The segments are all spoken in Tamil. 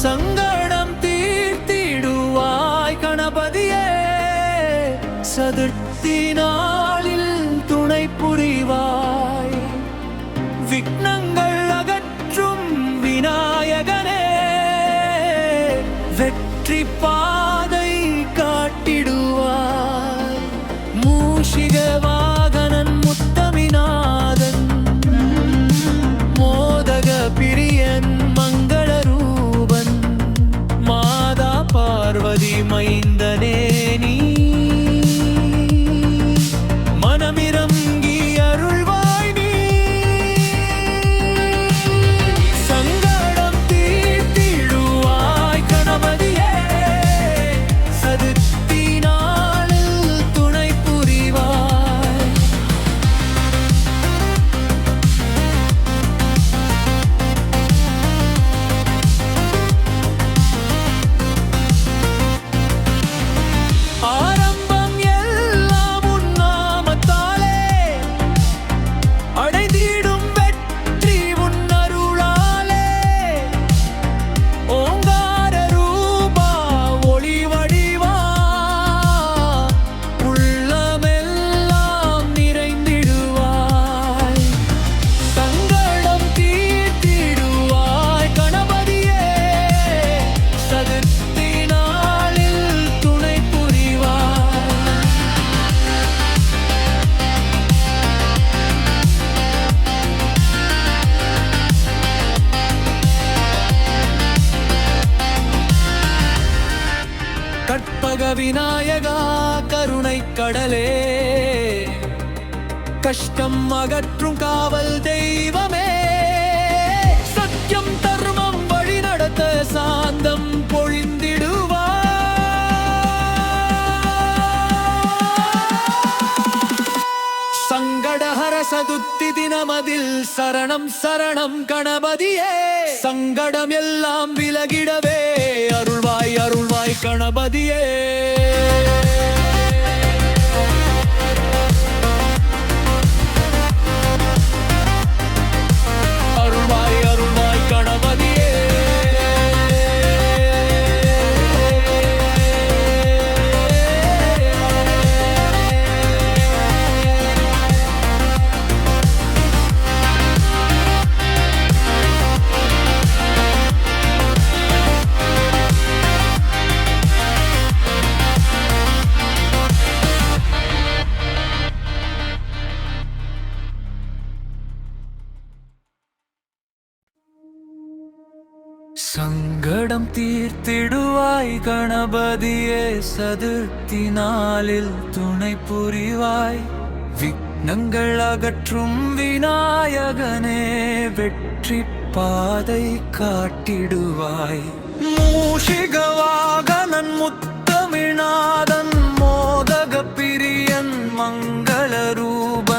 சங்கடம் தீர்த்திடுவாய் கணபதியே. சதுர்த்தி நாளில் துணை புரிவாய். விக்னங்கள் அகற்றும் விநாயகனே. வெற்றி பா கற்பக விநாயகா கருணை கடலே. கஷ்டம் அகற்றும் காவல் தெய்வமே. சத்தியம் தர்மம் வழி நடத்த சாந்தம் பொழிந்திடுவா சங்கடஹர சதுர்த்தி தினமதில் சரணம் சரணம் கணபதியே. சங்கடம் எல்லாம் விலகிடவே. அருள்வாய் அருள் கணபதியே. தீர்த்திடுவாய் கணபதியே சதுர்த்தி நாளில் துணை புரிவாய். விக்னங்கள் அகற்றும் விநாயகனே வெற்றி பாதை காட்டிடுவாய். மூஷிகவாகனன் வாகனன் மோதக பிரியன் மங்கள ரூப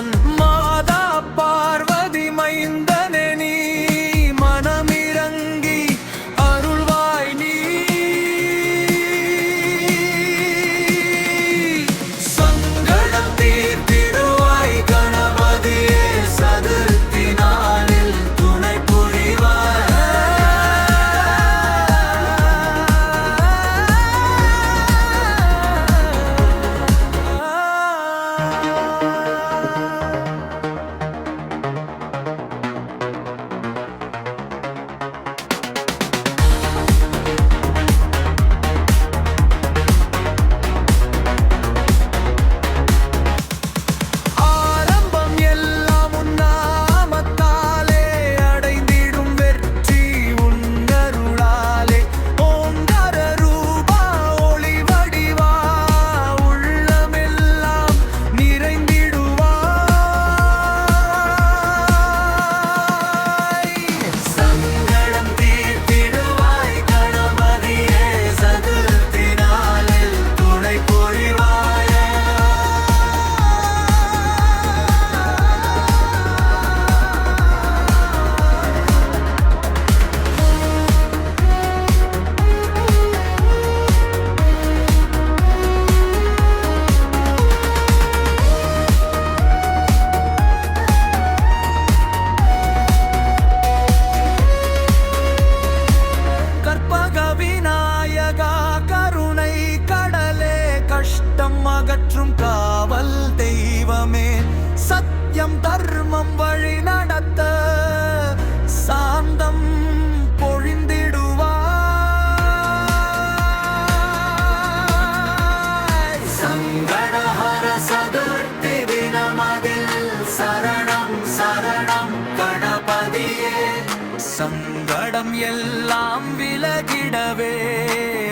எல்லாம் விலகிடவே.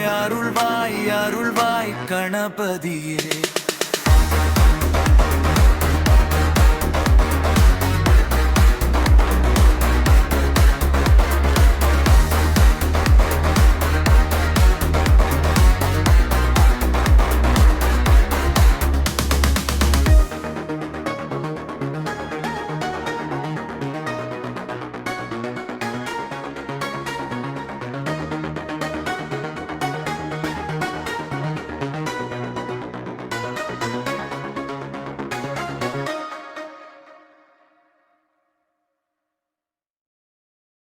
அருள்வாய் அருள்வாய் கணபதியே.